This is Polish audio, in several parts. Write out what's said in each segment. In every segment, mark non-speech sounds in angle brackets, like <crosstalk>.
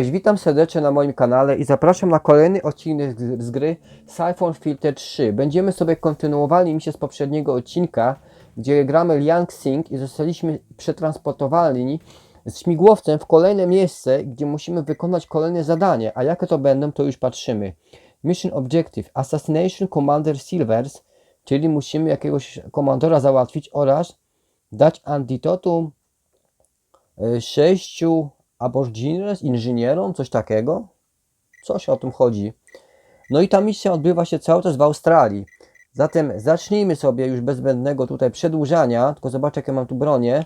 Cześć, witam serdecznie na moim kanale i zapraszam na kolejny odcinek z, gry Siphon Filter 3. Będziemy sobie kontynuowali misję z poprzedniego odcinka, gdzie gramy Liang Xing i zostaliśmy przetransportowani z śmigłowcem w kolejne miejsce, gdzie musimy wykonać kolejne zadanie, a jakie to będą, to już patrzymy. Mission Objective Assassination Commander Silvers, czyli musimy jakiegoś komandora załatwić oraz dać antidotum y, sześciu aborigines, inżynierom, coś takiego. Coś o tym chodzi. No i ta misja odbywa się cały czas w Australii. Zatem zacznijmy sobie już bez zbędnego tutaj przedłużania, tylko zobaczę jakie mam tu bronię.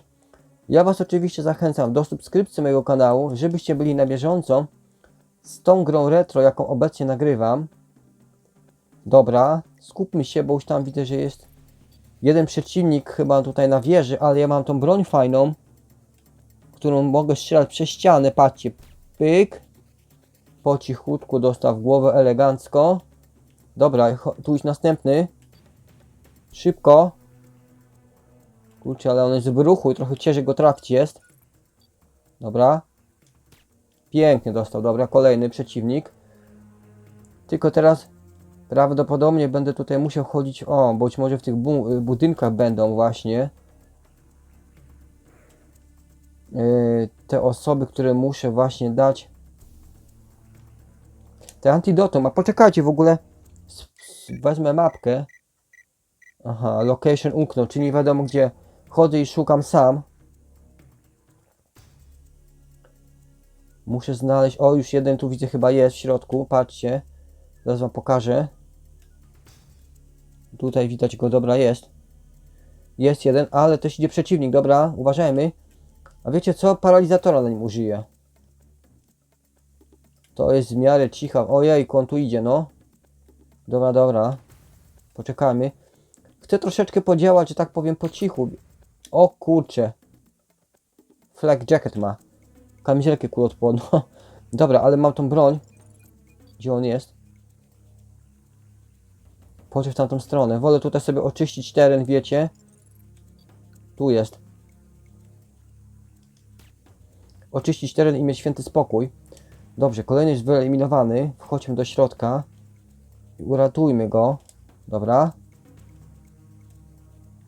Ja Was oczywiście zachęcam do subskrypcji mojego kanału, żebyście byli na bieżąco z tą grą retro, jaką obecnie nagrywam. Dobra, skupmy się, bo już tam widzę, że jest jeden przeciwnik chyba tutaj na wieży, ale ja mam tą broń fajną, którą mogę strzelać przez ścianę. Patrzcie, pyk. Po cichutku dostał w głowę elegancko. Dobra, tu już następny. Szybko. Kurczę, ale on jest w ruchu i trochę ciężej go trafić jest. Dobra. Pięknie dostał, dobra, kolejny przeciwnik. Tylko teraz prawdopodobnie będę tutaj musiał chodzić, o, być może w tych bu budynkach będą właśnie. Yy, te osoby, które muszę właśnie dać. Te antidotum, a poczekajcie w ogóle. Wezmę mapkę. Aha, location umknął, czyli nie wiadomo gdzie chodzę i szukam sam. Muszę znaleźć, o już jeden tu widzę chyba jest w środku, patrzcie. Zaraz wam pokażę. Tutaj widać go, dobra jest. Jest jeden, ale też idzie przeciwnik, dobra, uważajmy a wiecie co? Paralizatora na nim użyję. To jest w miarę cicha. Ojej, on tu idzie, no. Dobra, dobra. Poczekajmy. Chcę troszeczkę podziałać, że tak powiem, po cichu. O kurcze. Flag jacket ma. Kamizelkę kuloodporną. <laughs> Dobra, ale mam tą broń. Gdzie on jest? Poczekaj w tamtą stronę. Wolę tutaj sobie oczyścić teren, wiecie. Tu jest. Oczyścić teren i mieć święty spokój. Dobrze, kolejny jest wyeliminowany. Wchodźmy do środka. i Uratujmy go. Dobra.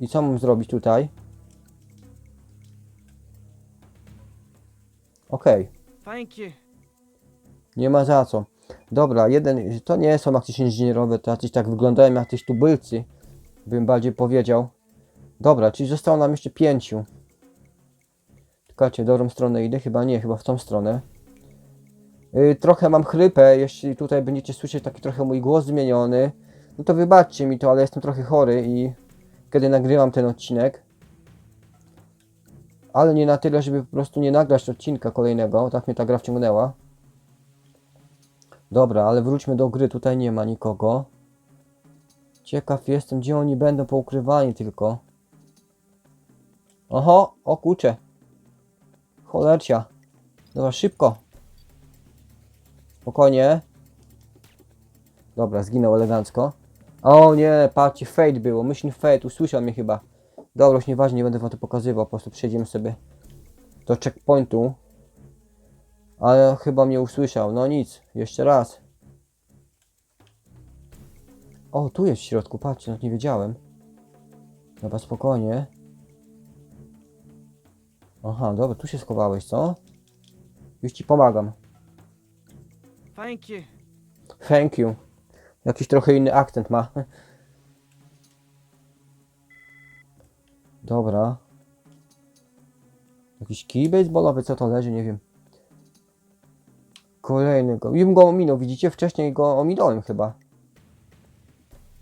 I co mam zrobić tutaj? Okej, Thank you. nie ma za co. Dobra, jeden, to nie są jakieś inżynierowe, to jacyś tak wyglądają jak jakieś tubylcy, bym bardziej powiedział. Dobra, czyli zostało nam jeszcze pięciu. Czekajcie, w dobrą stronę idę? Chyba nie, chyba w tą stronę. Yy, trochę mam chrypę, jeśli tutaj będziecie słyszeć taki trochę mój głos zmieniony, no to wybaczcie mi to, ale jestem trochę chory i kiedy nagrywam ten odcinek. Ale nie na tyle, żeby po prostu nie nagrać odcinka kolejnego, tak mnie ta gra wciągnęła. Dobra, ale wróćmy do gry, tutaj nie ma nikogo. Ciekaw jestem, gdzie oni będą poukrywani tylko. Oho, o kurczę. Cholercia. Dobra, szybko. Spokojnie. Dobra, zginął elegancko. O nie, patrzcie, fade było. Myśl fade, usłyszał mnie chyba. Dobra, już nieważne, nie będę wam to pokazywał. Po prostu przejdziemy sobie do checkpointu. Ale chyba mnie usłyszał. No nic, jeszcze raz. O, tu jest w środku, patrzcie, nie wiedziałem. Dobra, spokojnie. Aha, dobra, tu się schowałeś, co? Już ci pomagam. Thank you. Thank you. Jakiś trochę inny akcent ma. Dobra. Jakiś kij baseballowy, co to leży, nie wiem. Kolejny go. Im go ominął, widzicie? Wcześniej go ominąłem chyba.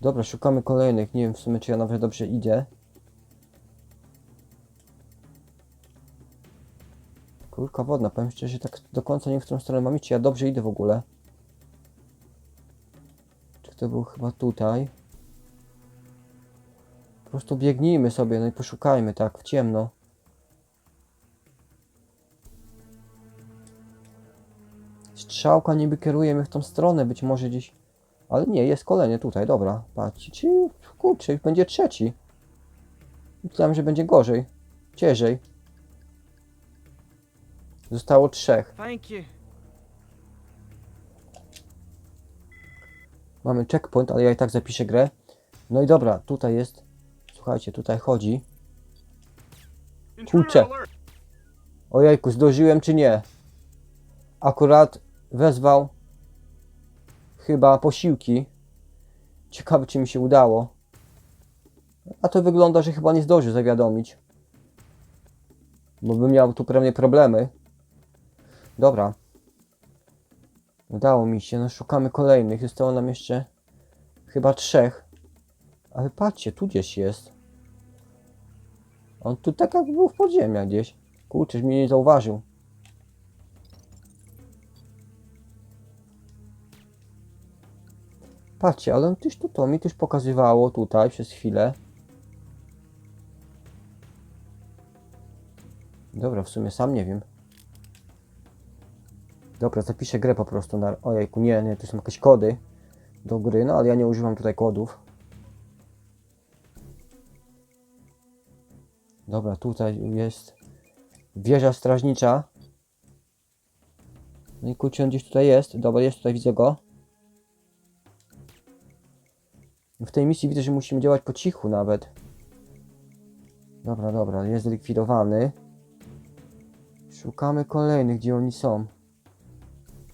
Dobra, szukamy kolejnych. Nie wiem w sumie, czy ja nawet dobrze idę. Kurka wodna, powiem szczerze, tak do końca nie w którą stronę mam iść, ja dobrze idę w ogóle. Czy to był chyba tutaj? Po prostu biegnijmy sobie, no i poszukajmy, tak, w ciemno. Strzałka niby kieruje mnie w tą stronę, być może gdzieś... Ale nie, jest kolejny tutaj, dobra. Patrzcie, czy... Kurczę, już będzie trzeci. Myślałem, że będzie gorzej. Ciężej. Zostało trzech. Thank you. Mamy checkpoint, ale ja i tak zapiszę grę. No i dobra, tutaj jest. Słuchajcie, tutaj chodzi. Kurczę. Ojejku, zdążyłem czy nie? Akurat wezwał chyba posiłki. Ciekawe, czy mi się udało. A to wygląda, że chyba nie zdąży zawiadomić. Bo bym miał tu pewnie problemy. Dobra. Udało mi się, no szukamy kolejnych. Zostało nam jeszcze chyba trzech. Ale patrzcie, tu gdzieś jest. On tu tak jakby był w podziemiach gdzieś. Kurczę, mnie nie zauważył. Patrzcie, ale on też tu to mi też pokazywało tutaj przez chwilę. Dobra, w sumie sam nie wiem. Dobra, zapiszę grę po prostu na... Ojejku, nie, nie, to są jakieś kody do gry, no ale ja nie używam tutaj kodów. Dobra, tutaj jest wieża strażnicza. No i kurczę, on gdzieś tutaj jest. Dobra, jest tutaj, widzę go. W tej misji widzę, że musimy działać po cichu nawet. Dobra, dobra, jest zlikwidowany. Szukamy kolejnych, gdzie oni są.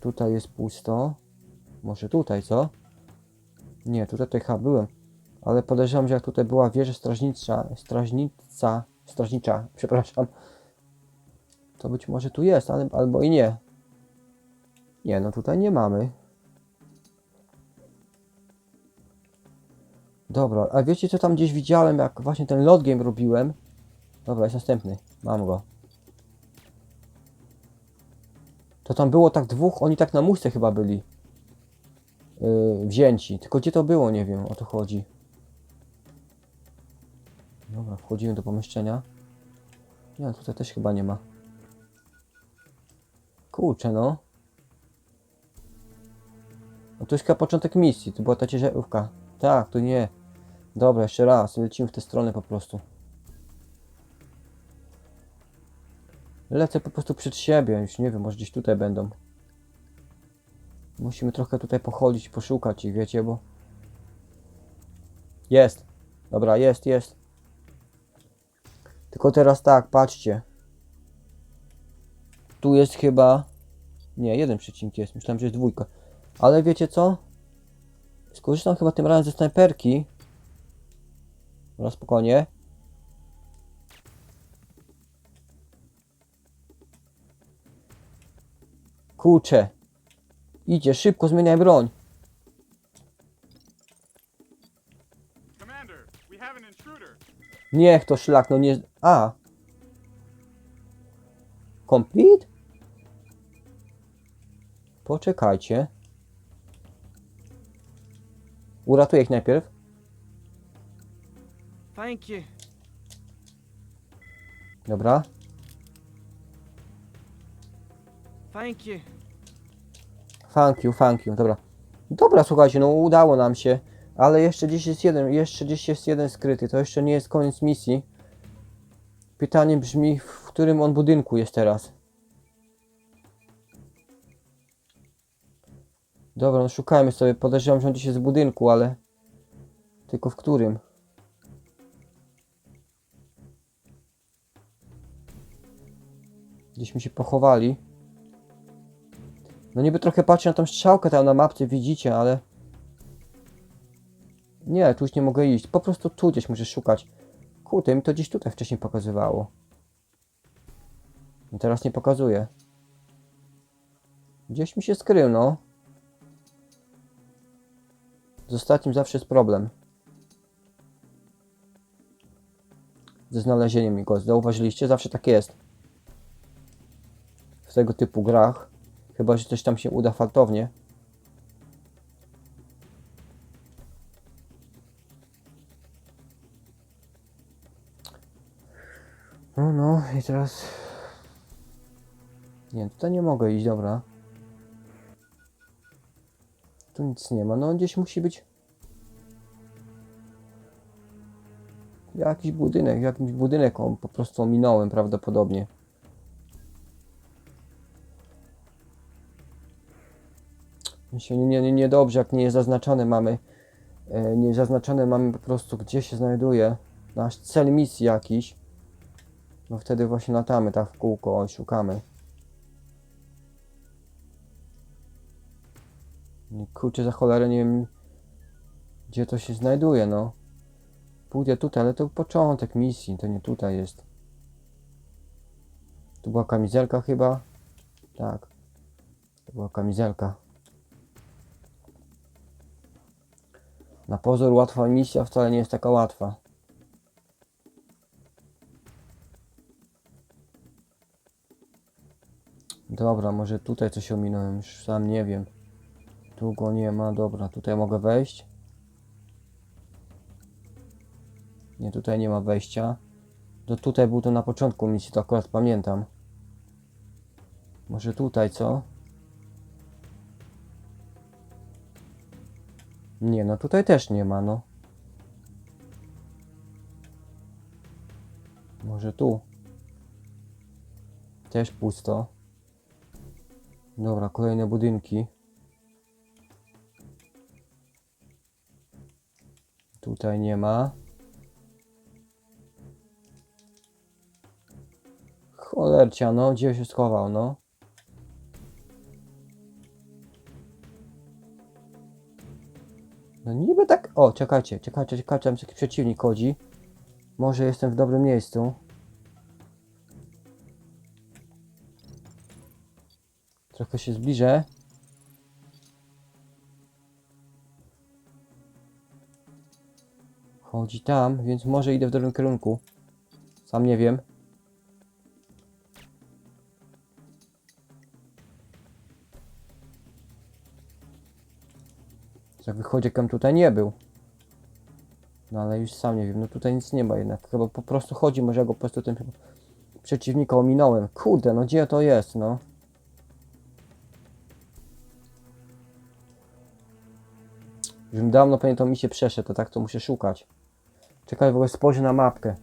Tutaj jest pusto. Może tutaj, co? Nie, tutaj, tutaj chyba byłem. Ale podejrzewam, że jak tutaj była wieża strażnicza, strażnica, strażnicza, <laughs> przepraszam. To być może tu jest, ale, albo i nie. Nie, no tutaj nie mamy. Dobra, a wiecie co tam gdzieś widziałem, jak właśnie ten load game robiłem? Dobra, jest następny. Mam go. To tam było tak dwóch, oni tak na muszce chyba byli. Yy, wzięci. Tylko gdzie to było, nie wiem, o to chodzi. Dobra, wchodzimy do pomieszczenia. Nie, tutaj też chyba nie ma. Kurczę, no. No to jest chyba początek misji, to była ta ciężarówka. Tak, to nie. Dobra, jeszcze raz, lecimy w tę stronę po prostu. Lecę po prostu przed siebie, już nie wiem, może gdzieś tutaj będą. Musimy trochę tutaj pochodzić, poszukać ich, wiecie, bo... Jest! Dobra, jest, jest. Tylko teraz tak, patrzcie. Tu jest chyba... Nie, jeden przecinek jest, myślałem, że jest dwójka. Ale wiecie co? Skorzystam chyba tym razem ze snajperki. Dobra, spokojnie. Kurczę. Idzie, szybko zmieniaj broń. Commander, we have an intruder. Niech to szlak, no nie... A. Complete? Poczekajcie. Uratuję ich najpierw. Thank you. Dobra. Thank you. Thank you, thank you. Dobra. Dobra, słuchajcie, no udało nam się. Ale jeszcze gdzieś jest jeden, jeszcze gdzieś jest jeden skryty. To jeszcze nie jest koniec misji. Pytanie brzmi, w którym on budynku jest teraz? Dobra, no szukajmy sobie. Podejrzewam, że on gdzieś jest w budynku, ale... Tylko w którym? Gdzieś mi się pochowali. No niby trochę patrzę na tą strzałkę tam na mapce, widzicie, ale... Nie, tu już nie mogę iść. Po prostu tu gdzieś muszę szukać. Kurde, mi to gdzieś tutaj wcześniej pokazywało. No teraz nie pokazuje. Gdzieś mi się skrył, no. Z ostatnim zawsze jest problem. Ze znalezieniem go. Zauważyliście? Zawsze tak jest. W tego typu grach. Chyba, że coś tam się uda faltownie. No, no i teraz... Nie, tutaj nie mogę iść, dobra. Tu nic nie ma, no gdzieś musi być... Jakiś budynek, jakiś budynek on po prostu ominąłem prawdopodobnie. Się nie, nie, niedobrze, jak nie jest zaznaczone mamy. E, nie zaznaczone mamy po prostu, gdzie się znajduje nasz cel misji jakiś. No wtedy właśnie latamy tak w kółko szukamy. Kurczę, za cholerę nie wiem, gdzie to się znajduje, no. Pójdę tutaj, ale to początek misji, to nie tutaj jest. Tu była kamizelka chyba? Tak. To była kamizelka. Na pozór łatwa misja wcale nie jest taka łatwa. Dobra, może tutaj coś ominąłem, już sam nie wiem. Tu go nie ma, dobra, tutaj mogę wejść. Nie, tutaj nie ma wejścia. To tutaj był to na początku misji, to akurat pamiętam. Może tutaj, co? Nie, no tutaj też nie ma, no. Może tu. Też pusto. Dobra, kolejne budynki. Tutaj nie ma. Cholercia, no, gdzie się schował, no? No niby tak... O, czekajcie, czekajcie, czekajcie, tam jakiś przeciwnik chodzi. Może jestem w dobrym miejscu. Trochę się zbliżę. Chodzi tam, więc może idę w dobrym kierunku. Sam nie wiem. Jak wychodzi, jakam tutaj nie był. No ale już sam nie wiem, no tutaj nic nie ma jednak. Chyba po prostu chodzi, może ja go po prostu tym przeciwnika ominąłem. Kurde, no gdzie to jest, no? Już dawno pewnie tą misję przeszedł, to tak to muszę szukać. Czekaj, w ogóle spojrzę na mapkę.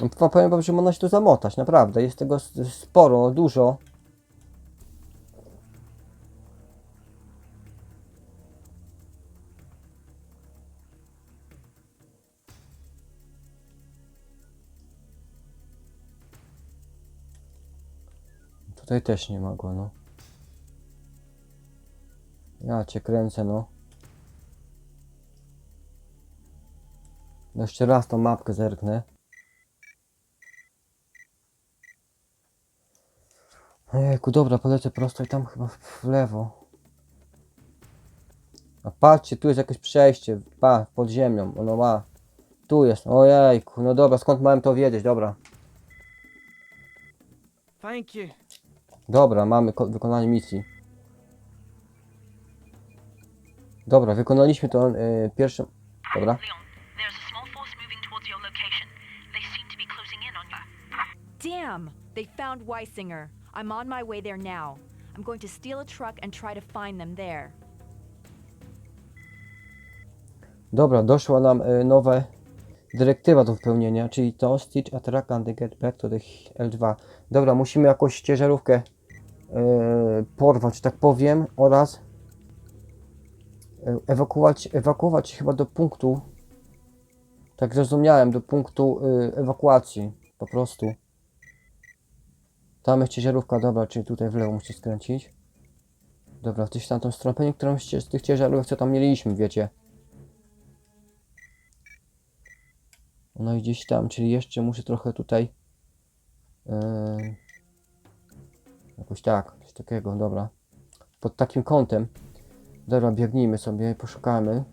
No, powiem wam, że można się tu zamotać, naprawdę. Jest tego sporo, dużo. Tutaj też nie ma go, no. Ja cię kręcę, no. No Jeszcze raz tą mapkę zerknę. Ojejku, dobra, polecę prosto i tam chyba w, lewo. A patrzcie, tu jest jakieś przejście, pa, pod ziemią, ono ma. Tu jest, ojejku, no dobra, skąd miałem to wiedzieć, dobra. Thank you. Dobra, mamy ko- wykonanie misji. Dobra, wykonaliśmy to yy, pierwszą... Dobra. Damn! They found Weisinger. I'm on my way there now. I'm going to steal a truck and try to find them there. Dobra, doszła nam y, nowa dyrektywa do wypełnienia, czyli to Stitch Attract and Get Back to the L2. Dobra, musimy jakąś ciężarówkę y, porwać, tak powiem, oraz y, ewakuować, ewakuować chyba do punktu, tak zrozumiałem, do punktu y, ewakuacji, po prostu. Tam jest ciężarówka, dobra, czyli tutaj w lewo muszę skręcić. Dobra, w tyś tamtą stronę, pewnie którąś z tych ciężarówek, co tam mieliśmy, wiecie. No i gdzieś tam, czyli jeszcze muszę trochę tutaj. Yy, jakoś tak, coś takiego, dobra. Pod takim kątem. Dobra, biegnijmy sobie, poszukamy.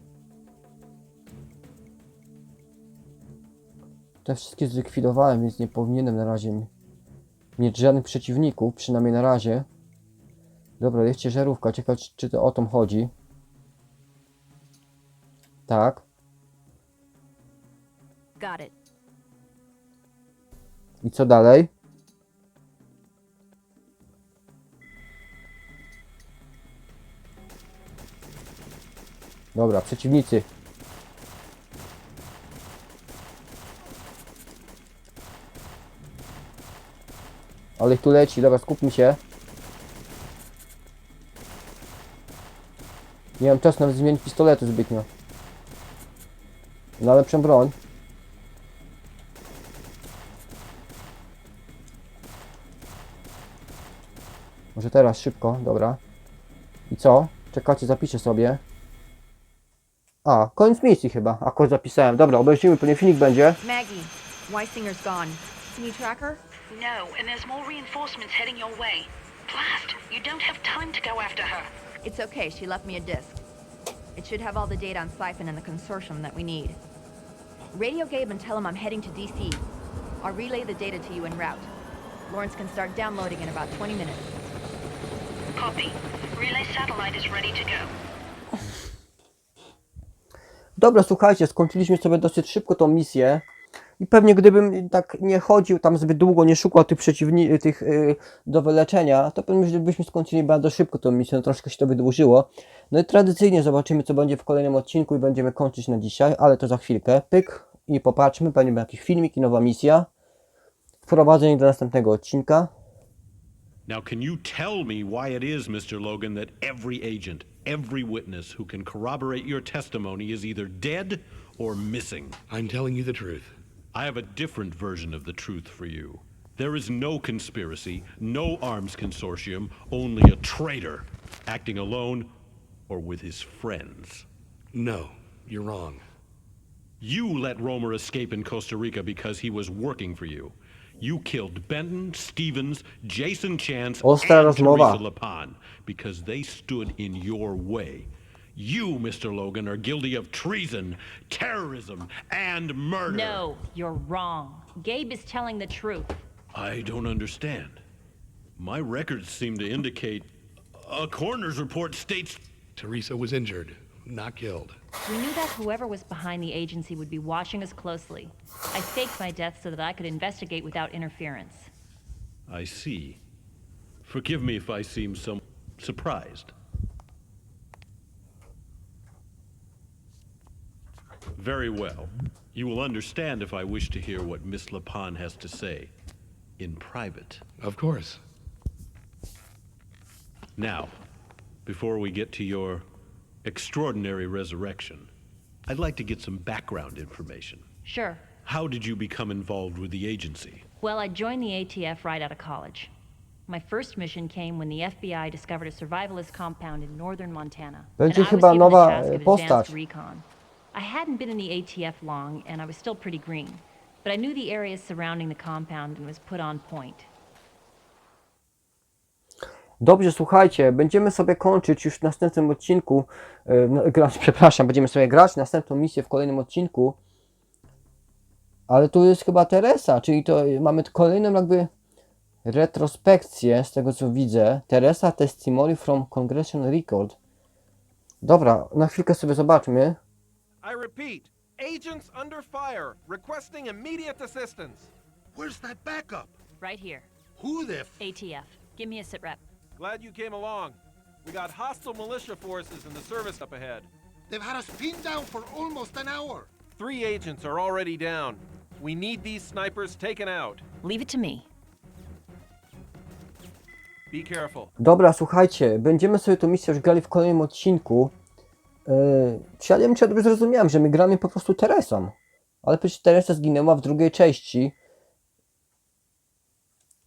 Te wszystkie zlikwidowałem, więc nie powinienem na razie mieć żadnych przeciwników, przynajmniej na razie. Dobra, jest ciężarówka, ciekawe czy, czy to o tą chodzi. Tak. Got it. I co dalej? Dobra, przeciwnicy. Ale ich tu leci, dobra, skupmy się. Nie mam czasu nawet zmienić pistoletu zbytnio. Na lepszą broń. Może teraz szybko, dobra. I co? Czekacie, zapiszę sobie. A, koniec misji chyba. Akurat zapisałem. Dobra, obejrzymy, pewnie filmik będzie. Maggie, Weisinger's gone. Can you track her? No, and there's more reinforcements heading your way. Blast! You don't have time to go after her. It's okay, she left me a disk. It should have all the data on Siphon and the consortium that we need. Radio Gabe and tell him I'm heading to DC. I'll relay the data to you en route. Lawrence can start downloading in about 20 minutes. Copy. Relay satellite is ready to go. Dobra, słuchajcie, skończyliśmy sobie dosyć szybko tą misję. I pewnie gdybym tak nie chodził tam zbyt długo, nie szukał tych przeciwni tych y, do wyleczenia, to pewnie że byśmy skończyli bardzo szybko tą misję, troszkę się to wydłużyło. No i tradycyjnie zobaczymy, co będzie w kolejnym odcinku i będziemy kończyć na dzisiaj, ale to za chwilkę. Pyk i popatrzmy, pewnie będzie jakiś filmik i nowa misja. Wprowadzenie do następnego odcinka. Now, can you tell me why it is, Mr. Logan, that every agent, every witness who can corroborate your testimony is either dead or missing? I'm telling you the truth. I have a different version of the truth for you. There is no conspiracy, no arms consortium, only a traitor acting alone or with his friends. No, you're wrong. You let Romer escape in Costa Rica because he was working for you. You killed Benton, Stevens, Jason Chance, Ostra and rozmowa. Teresa Lapon because they stood in your way. You, Mr. Logan, are guilty of treason, terrorism, and murder. No, you're wrong. Gabe is telling the truth. I don't understand. My records seem to indicate a coroner's report states Teresa was injured, not killed. We knew that whoever was behind the agency would be watching us closely. I faked my death so that I could investigate without interference. I see. Forgive me if I seem some surprised. Very well. You will understand if I wish to hear what Miss Lapon has to say in private. Of course. Now, before we get to your extraordinary resurrection, I'd like to get some background information. Sure. How did you become involved with the agency? Well, I joined the ATF right out of college. My first mission came when the FBI discovered a survivalist compound in northern Montana. Będzie and I was chyba given nowa, the task of postać. advanced recon. I hadn't been in the ATF long, and I was still pretty green. But I knew the areas surrounding the compound and was put on point. Dobrze, słuchajcie, będziemy sobie kończyć już w następnym odcinku, e, no, grać, <laughs> przepraszam, będziemy sobie grać następną misję w kolejnym odcinku, ale tu jest chyba Teresa, czyli to mamy kolejną jakby retrospekcję z tego co widzę. Teresa Testimony from Congressional Record. Dobra, na chwilkę sobie zobaczmy. I repeat, agents under fire, requesting immediate assistance. Where's that backup? Right here. Who the f- ATF. Give me a sit rep. Glad you came along. We got hostile militia forces in the service up ahead. They've had us pinned down for almost an hour. Three agents are already down. We need these snipers taken out. Leave it to me. Be careful. Dobra, słuchajcie, będziemy sobie tą misję już grali w kolejnym odcinku. Yy, czy ja dobrze zrozumiałem, że my gramy po prostu Teresą. Ale przecież Teresa zginęła w drugiej części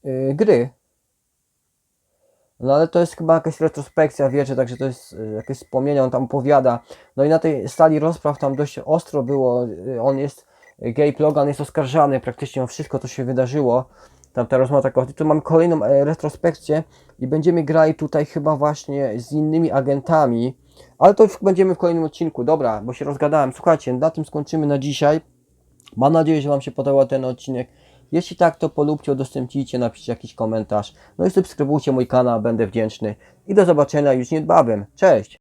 yy, gry. No ale to jest chyba jakaś retrospekcja, wiecie, także to jest yy, jakieś wspomnienia, on tam opowiada. No i na tej sali rozpraw tam dość ostro było, yy, on jest, Gabe Logan jest oskarżany praktycznie o wszystko, co się wydarzyło. Tam ta rozmowa taka, tu mam kolejną e, retrospekcję i będziemy grali tutaj chyba właśnie z innymi agentami, ale to już będziemy w kolejnym odcinku. Dobra, bo się rozgadałem. Słuchajcie, na tym skończymy na dzisiaj. Mam nadzieję, że Wam się podobał ten odcinek. Jeśli tak, to polubcie, udostępnijcie, napiszcie jakiś komentarz. No i subskrybujcie mój kanał, będę wdzięczny. I do zobaczenia już niedbawem. Cześć!